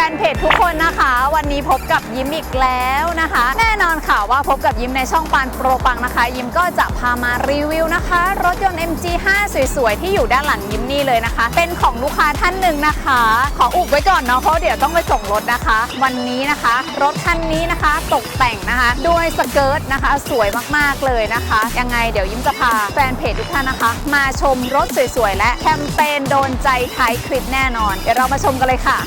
แฟนเพจทุกคนนะคะ วันนี้พบกับยิ้มอีกแล้วนะคะ แน่นอนค่ะว่าพบกับยิ้มในช่องปานโปรปังนะคะ ยิ้มก็จะพามารีวิวนะคะ รถยนต์ MG5 สวยๆ ที่อยู่ด้านหลังยิ้มนี่เลยนะคะ เป็นของลูกค้าท่านหนึ่งนะคะ ขออุบไว้ก่อนเนาะเพราะเดี๋ยวต้องไปส่งรถนะคะ วันนี้นะคะ รถคันนี้นะคะตกแต่งนะคะ ด้วยสเกิร์ตนะคะ สวยมากๆเลยนะคะ ยังไงเดี๋ยวยิ้มจะพาแฟนเพจทุกท่านนะคะ มาชมรถสวยๆและแคมเปญโดนใจท้ายคลิปแน่นอน เดี๋ยวเรามาชมกันเลยค่ะ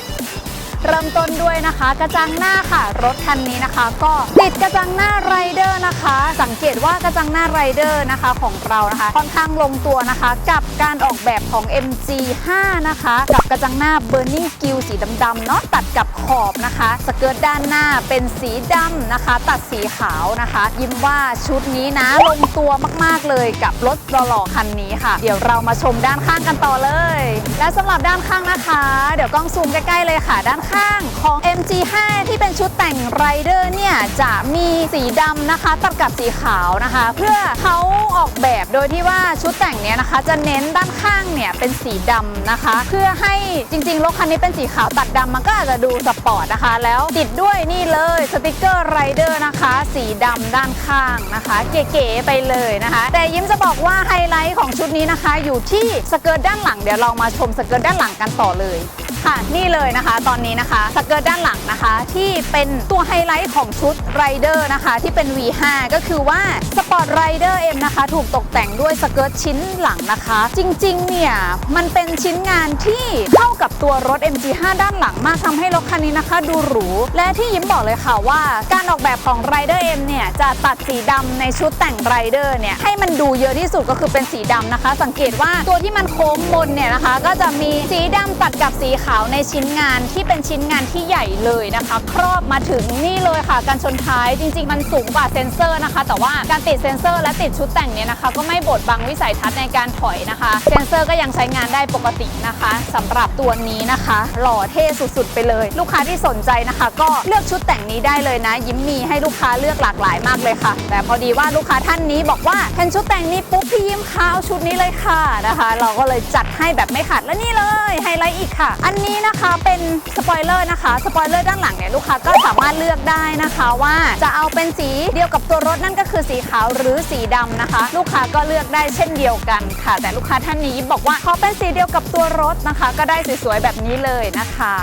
เริ่มต้นด้วยนะคะ กระจังหน้าค่ะ รถคันนี้นะคะ ก็ติดกระจังหน้าไรเดอร์นะคะ สังเกตว่ากระจังหน้าไรเดอร์นะคะของเรานะคะ ค่อนข้างลงตัวนะคะ กับการออกแบบของ MG5 นะคะ กับกระจังหน้า Burning Gill สีดำๆเนาะตัดกับขอบนะคะ สเกิร์ตด้านหน้าเป็นสีดำนะคะ ตัดสีขาวนะคะ ยิ้มว่าชุดนี้นะลงตัวมากๆเลยกับรถหล่อๆคันนี้ค่ะ เดี๋ยวเรามาชมด้านข้างกันต่อเลย และสำหรับด้านข้างนะคะ เดี๋ยวกล้องซูมใกล้ๆเลยค่ะด้านข้างข้างของ MG5 ที่เป็นชุดแต่งไรเดอร์เนี่ยจะมีสีดำนะคะตัดกับสีขาวนะคะ เพื่อเขาออกแบบโดยที่ว่าชุดแต่งเนี้ยนะคะ จะเน้นด้านข้างเนี่ยเป็นสีดำนะคะ เพื่อให้จริงๆรถคันนี้เป็นสีขาวตัดดำมันก็อาจจะดูสปอร์ตนะคะ แล้วติดด้วยนี่เลยสติกเกอร์ไรเดอร์นะคะ สีดำด้านข้างนะคะ เก๋ๆไปเลยนะคะ แต่ยิ้มจะบอกว่าไฮไลท์ของชุดนี้นะคะ อยู่ที่สเกิร์ตด้านหลังเดี๋ยวเรามาชมสเกิร์ตด้านหลังกันต่อเลย ค่ะ นี่เลยนะคะตอนนี้นะคะสเกิร์ตด้านหลังนะคะ ที่เป็นตัวไฮไลท์ของชุดไรเดอร์นะคะที่เป็น V5 ก็คือว่าสปอร์ตไรเดอร์ M นะคะถูกตกแต่งด้วยสเกิร์ตชิ้นหลังนะคะ จริงๆเนี่ยมันเป็นชิ้นงานที่เข้ากับตัวรถ MG5 ด้านหลังมากทำให้รถคันนี้นะคะ ดูหรู และที่ยิ้มบอกเลยค่ะว่า การออกแบบของไรเดอร์ M เนี่ยจะตัดสีดำในชุดแต่งไรเดอร์เนี่ยให้มันดูเยอะที่สุดก็คือเป็นสีดำนะคะ สังเกตว่าตัวที่มันโค้งบนเนี่ยนะคะ ก็จะมีสีดำตัดกับสีขาวในชิ้นงานที่เป็นชิ้นงานที่ใหญ่เลยนะคะ ครอบมาถึงนี่เลยค่ะ การชนท้ายจริง ๆ มันสูงกว่าเซ็นเซอร์นะคะ แต่ว่าการติดเซ็นเซอร์และติดชุดแต่งเนี่ยนะคะ ก็ไม่บดบังวิสัยทัศน์ในการถอยนะคะ เซ็นเซอร์ก็ยังใช้งานได้ปกตินะคะสำหรับตัวนี้นะคะ หล่อเท่สุดๆ ไปเลย ลูกค้าที่สนใจนะคะ ก็เลือกชุดแต่งนี้ได้เลยนะ ยิ้มมีให้ลูกค้าเลือกหลากหลายมากเลยค่ะ แต่พอดีว่าลูกค้าท่านนี้บอกว่าเห็นชุดแต่งนี้ปุ๊บพี่ยิ้มขาวชุดนี้เลยค่ะนะคะ เราก็เลยจัดให้แบบไม่ขาดและนี่เลยไฮไลท์อีกค่ะอันนี้นะคะเป็นสปอยเลอร์นะคะ สปอยเลอร์ด้านหลังเนี่ยลูกค้าก็สามารถเลือกได้นะคะว่าจะเอาเป็นสีเดียวกับตัวรถนั่นก็คือสีขาวหรือสีดำนะคะ ลูกค้าก็เลือกได้เช่นเดียวกันค่ะ แต่ลูกค้าท่านนี้บอกว่าขอเป็นสีเดียวกับตัวรถนะคะ ก็ได้สวยๆแบบนี้เลยนะคะ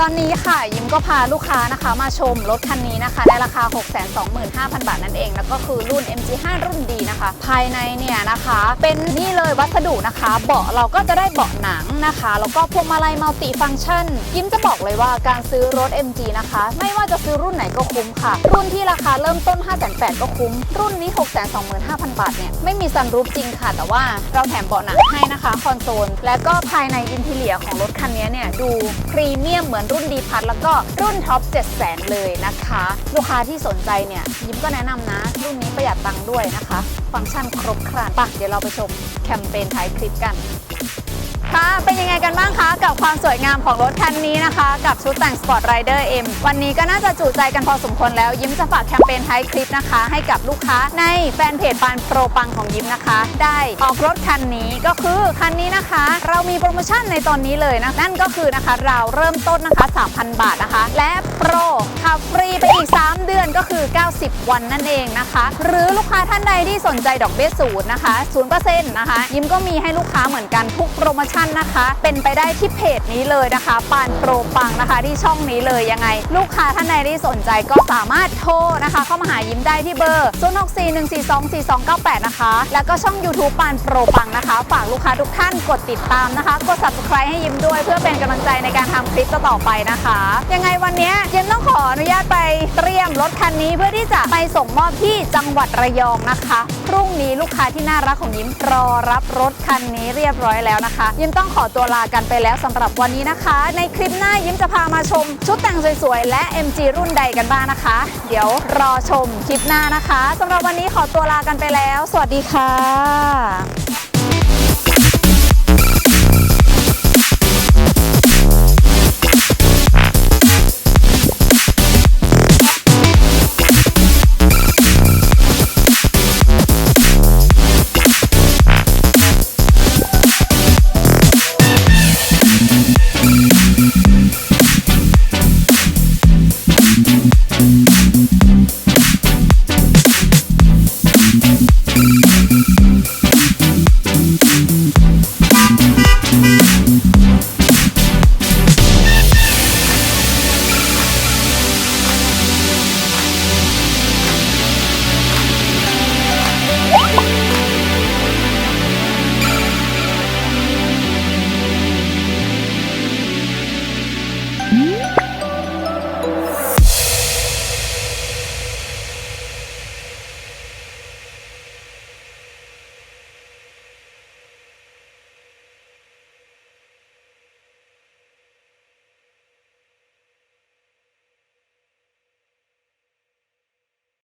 ตอนนี้ค่ะยิ้มก็พาลูกค้านะคะ มาชมรถคันนี้นะคะ ในราคา 625,000 บาทนั่นเอง แล้วก็คือรุ่น MG5 รุ่นดีนะคะ ภายในเนี่ยนะคะ เป็นนี่เลยวัสดุนะคะ เบาะเราก็จะได้เบาะหนังนะคะ แล้วก็พวงมาลัยมัลติฟังก์ชัน ยิ้มจะบอกเลยว่าการซื้อรถ MG นะคะ ไม่ว่าจะซื้อรุ่นไหนก็คุ้มค่ะ รุ่นที่ราคาเริ่มต้น 5,800ก็คุ้ม รุ่นนี้ 625,000 บาทเนี่ยไม่มีซันรูฟจริงค่ะ แต่ว่าเราแถมเบาะหนังให้นะคะคอนโซล และก็ภายในอินทีเลียของรถคันนี้เนี่ยดูพรีเมียมเหมือนรุ่นดีพัทแล้วก็รุ่นท็อป700,000เลยนะคะ ลูกค้าที่สนใจเนี่ยยิ้มก็แนะนำนะ รุ่นนี้ประหยัดตังค์ด้วยนะคะ ฟังก์ชันครบครันปะเดี๋ยวเราไปชมแคมเปญท้ายคลิปกัน ค่ะ เป็นยังไงกันบ้างคะกับความสวยงามของรถคันนี้นะคะ กับชุดแต่ง Sport Rider M วันนี้ก็น่าจะจุใจกันพอสมควรแล้ว ยิ้มจะฝากแคมเปญท้ายคลิปนะคะ ให้กับลูกค้าในแฟนเพจปานโปรปังของยิ้มนะคะ ได้ออกรถคันนี้ก็คือคันนี้นะคะ เรามีโปรโมชั่นในตอนนี้เลยนะนั่นก็คือนะคะเราเริ่มต้นนะคะ 3,000 บาทนะคะ และโปรขับฟรีไปอีก 3 เดือนก็คือ 90 วันนั่นเองนะคะ หรือลูกค้าท่านใดที่สนใจดอกเบี้ยศูนย์นะคะ0%นะคะยิ้มก็มีให้ลูกค้าเหมือนกันทุกโปรโมชั่นนะคะ เป็นไปได้ที่เพจนี้เลยนะคะปานโปรปังนะคะที่ช่องนี้เลยยังไง ลูกค้าท่านใดที่สนใจก็สามารถโทรนะคะ เข้ามาหายิ้มได้ที่เบอร์0641424298 นะคะ แล้วก็ช่อง YouTube ปานโปรปังนะคะ ฝากลูกค้าทุกท่านกดติดตามนะคะ กด subscribe ให้ยิ้มด้วย เพื่อเป็นกำลังใจในการทำคลิปต่อไปนะคะ ยังไงวันนี้ยิ้มต้องขออนุญาตไปเตรียม รถคันนี้เพื่อที่จะไปส่งมอบที่จังหวัดระยองนะคะพรุ่งนี้ลูกค้าที่น่ารักของยิ้มรอรับรถคันนี้เรียบร้อยแล้วนะคะ ยิ้มต้องขอตัวลากันไปแล้วสำหรับวันนี้นะคะ ในคลิปหน้ายิ้มจะพามาชม ชุดแต่งสวยๆและ MG รุ่นใดกันบ้างนะคะ เดี๋ยวรอชมคลิปหน้านะคะสำหรับวันนี้ขอตัวลากันไปแล้ว สวัสดีค่ะ